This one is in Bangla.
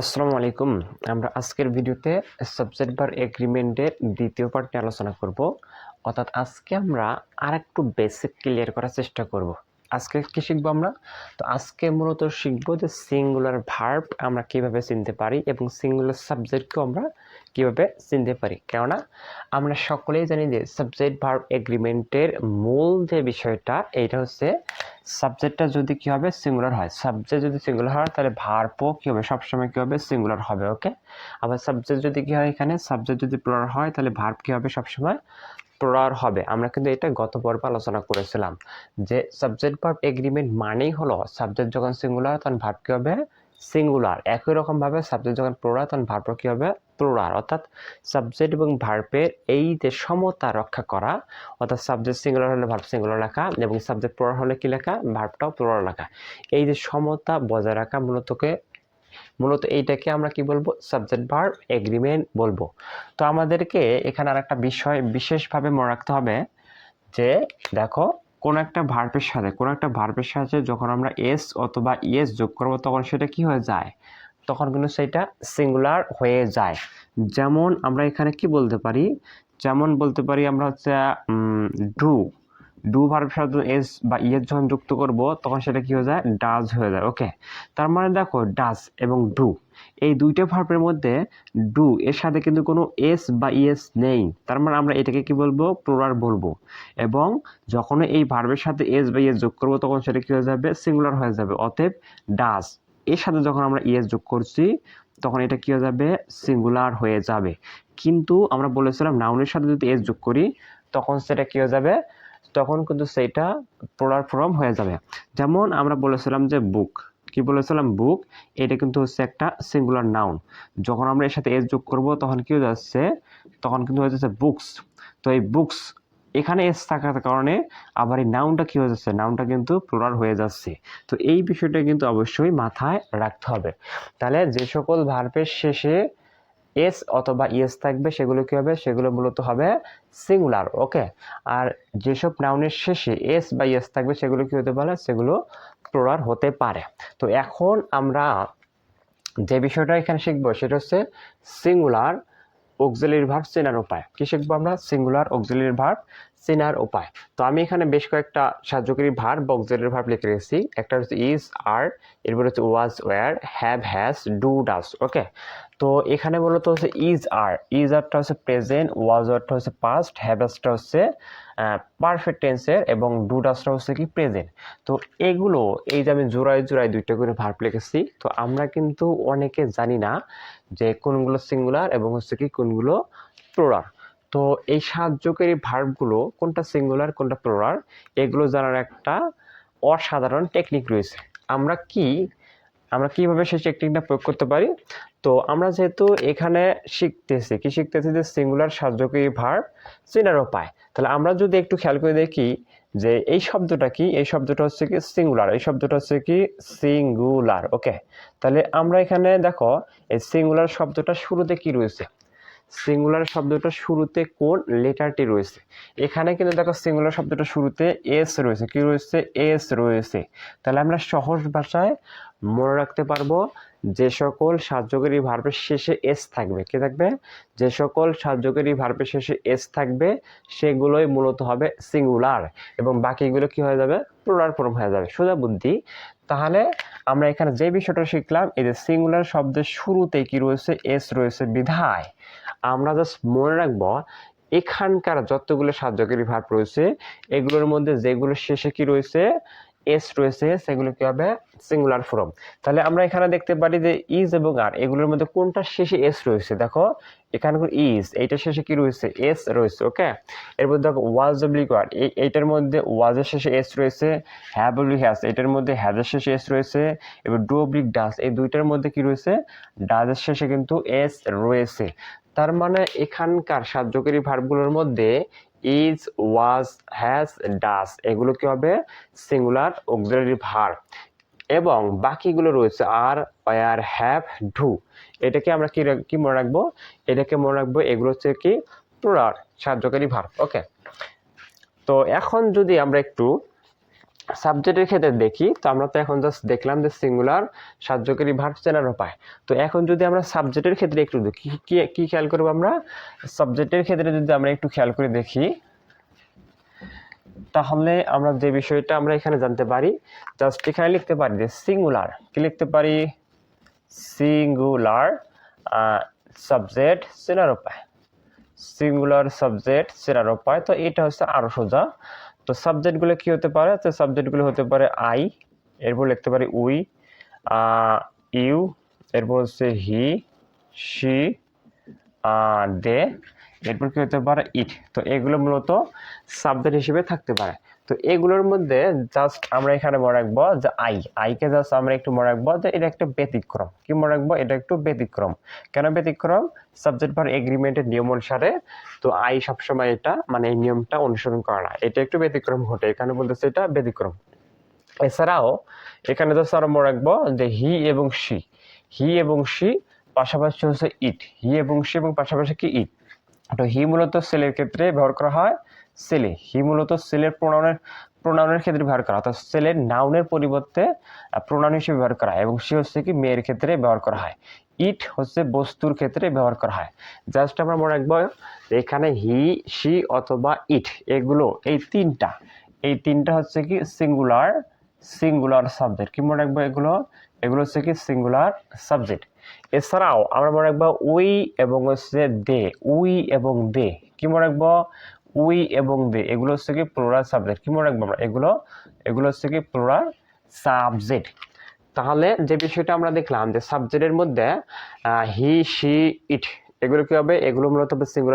আসসালামু আলাইকুম। আমরা আজকের ভিডিওতে সাবজেক্ট বার এগ্রিমেন্টের দ্বিতীয় পার্টটি আলোচনা করব। অর্থাৎ আজকে আমরা আর একটু বেসিক ক্লিয়ার করার চেষ্টা করব। আজকে কি শিখব আমরা? তো আজকে মূলত শিখব যে সিঙ্গুলার ভার্ব আমরা কীভাবে চিনতে পারি এবং সিঙ্গুলার সাবজেক্টকেও আমরা কীভাবে চিনতে পারি। কেননা আমরা সকলেই জানি যে সাবজেক্ট ভার্ব এগ্রিমেন্টের মূল যে বিষয়টা, এইটা হচ্ছে সাবজেক্টটা যদি কী হবে সিঙ্গুলার হয়। সাবজেক্ট যদি সিঙ্গুলার হয়, তাহলে ভার্বও কী হবে? সবসময় কী হবে? সিঙ্গুলার হবে ওকে আবার সাবজেক্ট যদি কী হয় এখানে? সাবজেক্ট যদি প্লোরার হয়, তাহলে ভার্ব কী হবে সবসময়? প্লোরার হবে। আমরা কিন্তু এটা গত পর্বে আলোচনা করেছিলাম যে সাবজেক্ট ভার্ব এগ্রিমেন্ট মানেই হলো সাবজেক্ট যখন সিঙ্গুলার তখন ভার্ব কী হবে? সিঙ্গুলার একই রকমভাবে সাবজেক্ট যখন প্লোরার তখন ভার্ব কী হবে? প্লোরার অর্থাৎ সাবজেক্ট এবং ভার্বের এই যে সমতা রক্ষা করা, অর্থাৎ সাবজেক্ট সিঙ্গুলার হলে ভার্ব সিঙ্গুলার লেখা এবং সাবজেক্ট প্লোরার হলে কি লেখা? ভার্বটাও প্লোরার লেখা। এই যে সমতা বজায় রাখা মূলতকে মূলত এইটাকে আমরা কি বলব? সাবজেক্ট ভার্ব এগ্রিমেন্ট বলব। তো আমাদেরকে এখানে আর একটা বিষয় বিশেষভাবে মনে রাখতে হবে যে, দেখো, কোন একটা ভার্বের সাথে, কোন একটা ভার্বের সাথে যখন আমরা এস অথবা ইএস যোগ করব, তখন সেটা কি হয়ে যায়? তখন কিন্তু সেটা সিঙ্গুলার হয়ে যায়। যেমন আমরা এখানে কি বলতে পারি? যেমন বলতে পারি আমরা হচ্ছে ডু ডু ভার্বের সাথে এস বা ইয়েস যখন যুক্ত করব, তখন সেটা কি হয়ে যায়? ডাজ হয়ে যায় ওকে তার মানে দেখো ডাজ এবং ডু এই দুইটা ভার্বের মধ্যে ডু এর সাথে কিন্তু কোনো এস বা ইএস নেই। তার মানে আমরা এটাকে কি বলব? প্লোরার বলব। এবং যখন এই ভার্বের সাথে এস বা ইএস যোগ করব, তখন সেটা কি হয়ে যাবে? সিঙ্গুলার হয়ে যাবে। অতএব ডাজ এর সাথে যখন আমরা ইএস যোগ করছি, তখন এটা কি হয়ে যাবে? সিঙ্গুলার হয়ে যাবে। কিন্তু আমরা বলেছিলাম নাউনের সাথে যদি এস যোগ করি, তখন সেটা কি হয়ে যাবে? তখন কিন্তু সেইটা প্লোরার ফর্ম হয়ে যাবে। যেমন আমরা বলেছিলাম যে বুক কি বলেছিলাম? বুক এটা কিন্তু হচ্ছে একটা সিঙ্গুলার নাউন যখন আমরা এর সাথে এস যোগ করব, তখন কি হয়ে যাচ্ছে? তখন কিন্তু হয়ে যাচ্ছে বুকস তো এই বুকস এখানে এস থাকার কারণে আবার এই নাউনটা কী হয়ে যাচ্ছে? নাউনটা কিন্তু প্লোরাল হয়ে যাচ্ছে। তো এই বিষয়টা কিন্তু অবশ্যই মাথায় রাখতে হবে। তাহলে যে সকল ভার্বের শেষে এস অথবা ইএস থাকবে, সেগুলো কী হবে? সেগুলো মূলত হবে সিঙ্গুলার ওকে আর যেসব নাউনের শেষে এস বা ইএস থাকবে, সেগুলো কী হতে পারে? সেগুলো প্লোরার হতে পারে। তো এখন আমরা যে বিষয়টা এখানে শিখব, সেটা হচ্ছে সিঙ্গুলার অক্সিলারি ভার্ব চেনার উপায়। কি শিখব আমরা? সিঙ্গুলার অক্সিলারি ভার্ব চেনার উপায়। তো আমি এখানে বেশ কয়েকটা সাহায্যকারী ভার্ব বা অক্সিলারি ভার্ব লিখে রেখেছি। একটা হচ্ছে ইজ আর এরপর হচ্ছে was were have has do does okay তো এখানে মূলত হচ্ছে ইজ আর ইজ আরটা হচ্ছে প্রেজেন্ট ওয়াজ আরটা হচ্ছে পাস্ট হ্যাভেসটা হচ্ছে পারফেক্ট টেন্সের এবং ডু ডাসটা হচ্ছে কি প্রেজেন্ট তো এগুলো এই যে আমি জোড়ায় জোড়ায় দুইটা করে ভার্ব লিখেছি, তো আমরা কিন্তু অনেকে জানি না যে কোনগুলো সিঙ্গুলার এবং হচ্ছে কি কোনগুলো প্লোরার তো এই সাহায্যকারী ভার্বগুলো কোনটা সিঙ্গুলার কোনটা প্লোরার এগুলো জানার একটা অসাধারণ টেকনিক রয়েছে। আমরা কি, আমরা কীভাবে সেই টেকনিকটা প্রয়োগ করতে পারি? তো আমরা যেহেতু এখানে শিখতেছি, কি শিখতেছি যে সিঙ্গুলার সাহায্যকারী ভার্ব চেনার উপায়। তাহলে আমরা যদি একটু খেয়াল করে দেখি যে এই শব্দটা কি, এই শব্দটা হচ্ছে কি সিঙ্গুলার এই শব্দটা হচ্ছে কি সিঙ্গুলার ওকে তাহলে আমরা এখানে দেখো, এই সিঙ্গুলার শব্দটা শুরুতে কি রয়েছে? সিঙ্গুলার শব্দটা শুরুতে কোন লেটারটি রয়েছে? এখানে কিন্তু দেখো সিঙ্গুলার শব্দটা শুরুতে এস রয়েছে। কি রয়েছে? এস রয়েছে। তাহলে আমরা সহজ ভাষায় মনে রাখতে পারব যে সকল সাহায্যকারী ভার্বের শেষে এস থাকবে। কি থাকবে? যে সকল সাহায্যকারী ভার্বের শেষে এস থাকবে, সেগুলোই মূলত হবে সিঙ্গুলার এবং বাকিগুলো কি হয়ে যাবে? প্লোরাল ফর্ম হয়ে যাবে। সোজা বুদ্ধি। তাহলে আমরা এখানে যে বিষয়টা শিখলাম, এই যে সিঙ্গুলার শব্দের শুরুতে কি রয়েছে? এস রয়েছে। বিধায়। আমরা জাস্ট মনে রাখব, এখানকার যতগুলো সাহায্যকারী ভার্ব রয়েছে, এগুলোর মধ্যে যেগুলো শেষে কি রয়েছে এস রয়েছে, সেগুলো কি হবে সিঙ্গুলার ফর্ম তাহলে আমরা এখানে দেখতে পারি যে ইজ এবং আর এগুলোর মধ্যে কোনটা শেষে এস রয়েছে? দেখো, এখানে ইজ এইটার শেষে কি রয়েছে? এস রয়েছে ওকে এর মধ্যে দেখো ওয়াজ ওয়ার্ড এই, এইটার মধ্যে ওয়াজের শেষে এস রয়েছে হ্যাভ অব্লিক হ্যাজ এটার মধ্যে হ্যাজের শেষে এস রয়েছে, এবার ডু অব্লিক ডাস এই দুইটার মধ্যে কি রয়েছে? ডাজের শেষে কিন্তু এস রয়েছে। তার মানে এখানকার সাহায্যকারী ভার্বগুলোর মধ্যে ইজ ওয়াজ হ্যাজ ডাস এগুলো কি হবে? সিঙ্গুলার অক্সিলারি ভার্ব এবং বাকিগুলো রয়েছে আর আর হ্যাভ ডু এটাকে আমরা কি কি মনে রাখব? এটাকে মনে রাখব এগুলো হচ্ছে কি প্লুরাল সাহায্যকারী ভার্ব ওকে তো এখন যদি আমরা একটু সাবজেক্টের ক্ষেত্রে দেখি, তো আমরা তো এখন জাস্ট দেখলাম যে সিঙ্গুলার সাহায্যকারী ভার্ব চেনার উপায়। তো এখন যদি আমরা সাবজেক্টের ক্ষেত্রে একটু দেখি, কি কি খেয়াল করব আমরা? সাবজেক্টের ক্ষেত্রে যদি আমরা একটু খেয়াল করে দেখি, তাহলে আমরা যে বিষয়টা আমরা এখানে জানতে পারি জাস্ট এখানে লিখতে পারি যে সিঙ্গুলার কি লিখতে পারি? সিঙ্গুলার সাবজেক্ট চেনার উপায়। সিঙ্গুলার সাবজেক্ট চেনার উপায়, তো এটা হচ্ছে আরও সোজা। তো সাবজেক্টগুলো কি হতে পারে? তো সাবজেক্টগুলো হতে পারে আই এরপর লিখতে পারি উই ইউ এরপর হচ্ছে হি সি দে এরপর কি হতে পারে ইট তো এগুলো মূলত সাবজেক্ট হিসেবে থাকতে পারে। তো এগুলোর মধ্যে জাস্ট আমরা এখানে মনে রাখব যে আই আইকে জাস্ট আমরা একটু মনে রাখব যে এটা একটা ব্যতিক্রম। কি মনে রাখব? এটা একটু ব্যতিক্রম। কেন ব্যতিক্রম? সাবজেক্ট ভার এগ্রিমেন্টের নিয়ম অনুসারে তো আই সবসময় এটা মানে এই নিয়মটা অনুসরণ করে না। এটা একটু ব্যতিক্রম ঘটে। এখানে বলতেছে এটা ব্যতিক্রম। এছাড়াও এখানে জাস্ট আমরা মনে রাখব যে হি এবং সি হি এবং সি পাশাপাশি হচ্ছে ইট হি এবং সি এবং পাশাপাশি কি ইট তো হি মূলত সেলের ক্ষেত্রে ব্যবহার করা হয় সেলে হি মূলত সেলের প্রোনাউনের প্রোনাউনের ক্ষেত্রে ব্যবহার করা অর্থাৎ সেলের নাউনের পরিবর্তে প্রোনাউন হিসেবে ব্যবহার করা হয় এবং সে হচ্ছে কি মেয়ের ক্ষেত্রে ব্যবহার করা হয়। ইট হচ্ছে বস্তুর ক্ষেত্রে ব্যবহার করা হয়। জাস্ট আমরা মনে রাখব এখানে হি, সি অথবা ইট এগুলো এই তিনটা এই তিনটা হচ্ছে কি সিঙ্গুলার সিঙ্গুলার সাবজেক্ট কি মনে রাখব এগুলো? এগুলো হচ্ছে কি সিঙ্গুলার সাবজেক্ট এছাড়াও আমরা মনে রাখব উই এবং হচ্ছে দে, উই এবং দে। কি মনে রাখব? উই এবং দে এগুলো হচ্ছে কি প্লোরাল সাবজেক্ট কি মনে রাখব আমরা? এগুলো এগুলো হচ্ছে কি প্লোরাল সাবজেক্ট তাহলে যে বিষয়টা আমরা দেখলাম যে সাবজেক্টের মধ্যে হি সি ইট এগুলো কি হবে? এগুলো মূলত সিঙ্গুলার